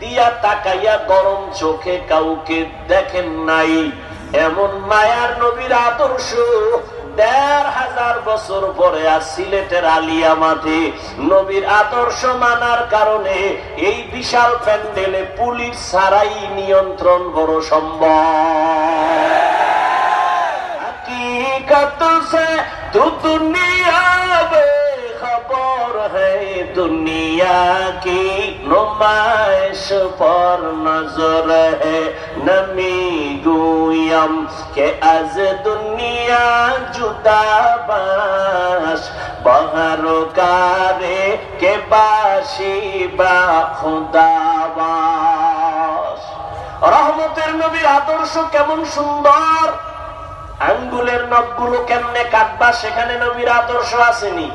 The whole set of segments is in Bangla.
দিয়া তাকাইয়া গরম চোখে কাউকে দেখেন নাই। এমন মায়ার নবীর আদর্শ দেড় হাজার বছর পরে আর সিলেটের আলিয়া মাঠে। নবীর আদর্শ মানার কারণে এই বিশাল প্যান্ডেলে পুলিশ ছাড়াই নিয়ন্ত্রণ বড় সম্ভব। হাকিকত दुनिया की नुमाइश पर नजर है नमी गुयम के आज दुनिया जुदा बास बहर कारे के बासी बा खुदा बास রহমতের নবীর আদর্শ কেমন সুন্দর আঙ্গুলের নখগুলো কেমনে কাটবা সেখানে নবীর আদর্শ আসেনি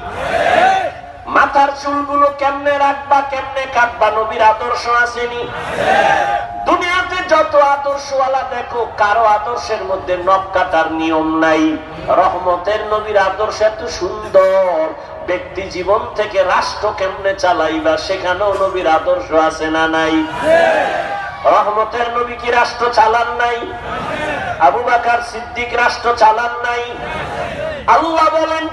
মাথার চুলগুলো কেমনে রাখবা, কেমনে কাটবা, নবীর আদর্শ আসেনি? দুনিয়াতে যত আদর্শওয়ালা দেখো, কারও আদর্শের মধ্যে নখ কাটার নিয়ম নাই। রহমতের নবীর আদর্শ এত সুন্দর। ব্যক্তি জীবন থেকে রাষ্ট্র কেমনে চালাইবা, সেখানেও নবীর আদর্শ আছে না নাই? রহমতের নবী কি রাষ্ট্র চালান নাই? আবু বাকার সিদ্দিক রাষ্ট্র চালান নাই? আল্লাহ বলেন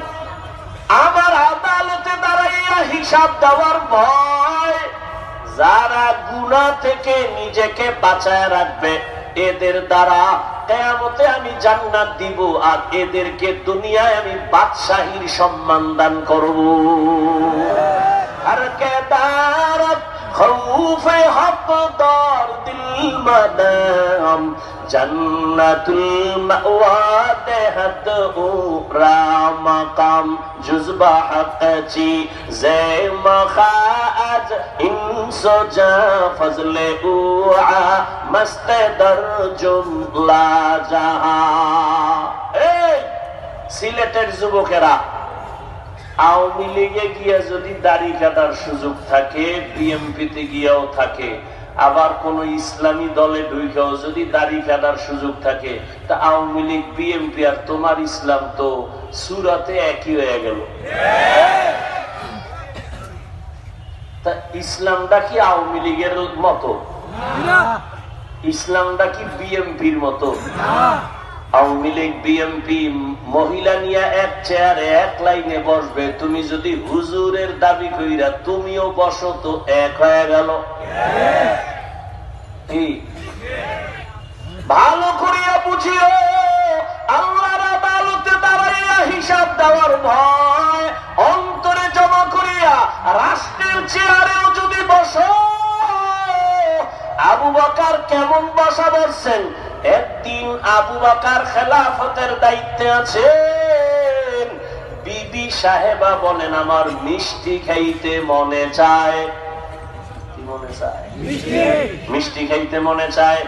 হিসাব দেওয়ার ভয়। যারা গুণা থেকে নিজেকে বাঁচায় রাখবে, এদের দ্বারা কেয়ামতে আমি জান্নাত দিব আর এদেরকে দুনিয়ায় আমি বাদশাহীর সম্মান দান করব। আর কেদারত, খৌফে হক দর দিল মাদাম। জান্নাতুল মাওয়াতে হাত উরা মাকাম জুজবা হাকচি জে মখা আজ ইনসো জা ফজলে উআ মস্তে দর জুমলা সিলেটের যুবকেরা, আওয়ামী লীগে গিয়া যদি দাড়ি কাটার সুযোগ থাকে, বিএমপিতে গিয়াও থাকে আবার কোন ইসলামী দলে ঢুকেও যদি দাড়ি কাটার সুযোগ থাকে তা আওয়ামী লীগ বিএনপি আর তোমার ইসলাম তো সুরাতে একই হয়ে গেল। তা ইসলামটা কি আওয়ামী লীগের মতো? ইসলামটা কি বিএমপির মতো? আওয়ামী লীগ বিএমপি মহিলা নিয়ে এক চেয়ারে এক লাইনে বসবে। তুমি যদি হুজুরের দাবি কইরা তুমিও বসো তো এক হয়ে গেল? ভালো করিয়া বুঝিও, আল্লাহর আদালতে দাঁড়াইয়া হিসাব দেওয়ার ভয়। অন্তরে জমা করিয়া রাষ্ট্রের চেয়ারেও যদি বসো, আবু বকার কেমন বসা বসছেন? একদিন আবু বাকার খেলাফতের দায়িত্বে আছে বিবি সাহেবা বলেন আমার মিষ্টি খাইতে মনে চায়। কি মনে চায়? মিষ্টি। খাইতে মনে চায়।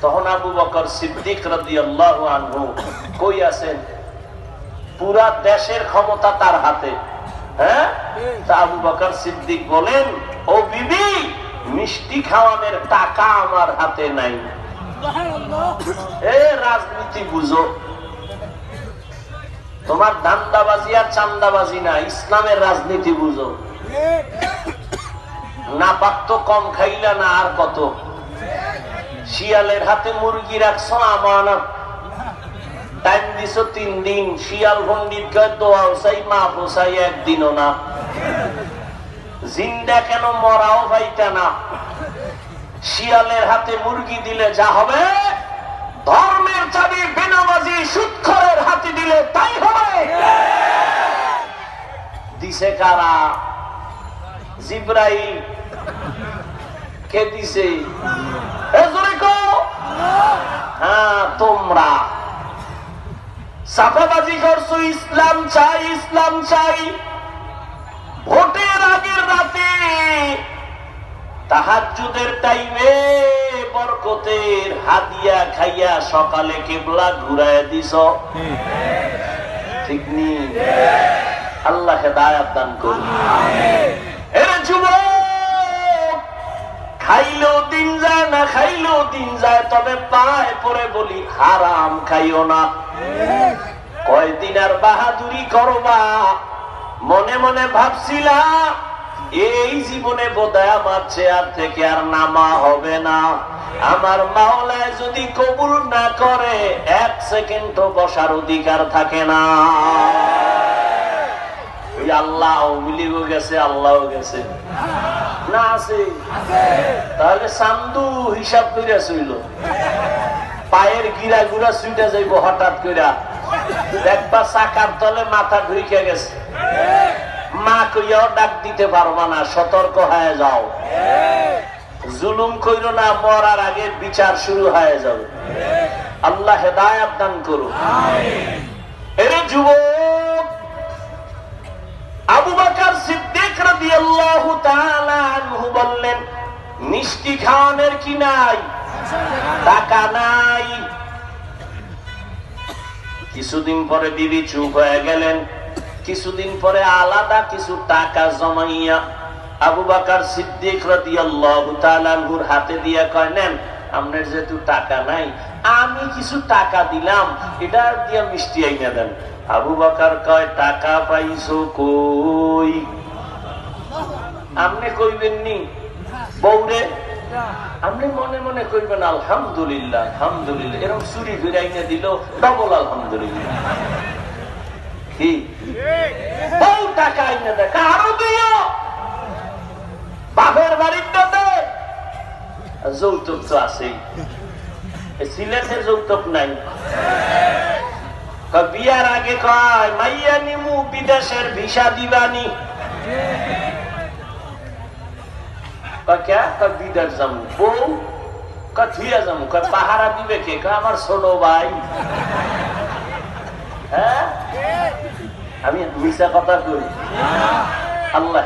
তখন আবু বকর সিদ্দিক রাদি আল্লাহ আনহু কই আছেন? পুরা দেশের ক্ষমতা তার হাতে। হ্যাঁ? তা আবু বকর সিদ্দিক বলেন ও বিবি মিষ্টি খাওয়ানোর টাকা আমার হাতে নাই। রাজনীতি বুঝো। তোমার দান্দাবাজি আর চান্দাবাজি না, ইসলামের রাজনীতি বুঝো। না পাক্ত কম খাইলা না আর কত। শিয়ালের হাতে মুরগি রাখছো আমানত। টাইম দিছ তিন দিন, শিয়াল কয় চাই মা পোসাই একদিনও না। জিন্দা কেন মরাও পাইতা না। শিয়ালের হাতে মুরগি দিলে যা হবে, ধর্মের চাবি বেনামাজি সুৎখরের হাতে দিলে তাই হবে। দিছে কারা? জিব্রাইল। কে দিছে। হ্যাঁ তোমরা। সাফাবাজি করছ, ইসলাম চাই ইসলাম চাই। ভোটের আগের রাতে তাহাজুদের টাইমে বরকতের হাদিয়া খাইয়া সকালে কেবলা ঘুরায় দিস ঠিক নি? আল্লাহ হেদায়াত দান করুন। এরে যুবক খাইলেও দিন যায় না খাইলেও দিন যায় তবে পায়ে পরে বলি হারাম খাইও না। কয়দিন আর বাহাদুরি করবা? মনে মনে ভাবছিলাম এই জীবনে বোধহয় আমার চেয়ার থেকে আর নামা হবে না। আমার মাওলায় যদি কবুল না করে, এক সেকেন্ড বসার অধিকার থাকে না। আল্লাহ গেছে, আল্লাহও গেছে। না আছে? তাহলে হিসাব করে পায়ের গিরা গুড়া হঠাৎ কইরা। দেখবা চাকার তলে মাথা ঢুকে গেছে। কইয়াও ডাক দিতে পারবা না সতর্ক হয়ে যাও। জুলুম কইর না মরার আগে বিচার শুরু হয়ে যাবে আল্লাহ হেদায়াত দান করুন এরে যুবক আবু বাকার সিদ্দিক রাদিয়াল্লাহু তাআলা আনহু বললেন মিষ্টি খাওয়ানোর কি নাই? টাকা নাই। কিছুদিন পরে বিবি চুপ হয়ে গেলেন। কিছুদিন পরে আলাদা কিছু টাকা জমাইয়া আবু বাকার সিদ্দিক হাতে দিয়া কয়, নেন আপনার যেহেতু টাকা নাই, আমি কিছু টাকা দিলাম, এটা দিয়া মিষ্টি আইনা দেন। আবু বাকার কয়, টাকা পাইছো কই? আপনি কইবেন নি? বৌরে আপনি মনে মনে কইবেন, আলহামদুলিল্লাহ আলহামদুলিল্লাহ। এরকম চুরি ফিরাইনে দিল ডবল আলহামদুলিল্লাহ। কি? বউ টাকা আইনে দেখ, আরও দিও বাপের দে আর যৌতুক তো আছেই। সিলেটে যৌতুক নাই। বিয়ার আগে কয়, মাইয়া নিমু বিদেশের ভিসা দিবানি। বিদেশ যামু বউ? কয় পাহারা দিবে কে? আমার ছোট ভাই। হ্যাঁ? আমি মিশা কথা করি আল্লাহ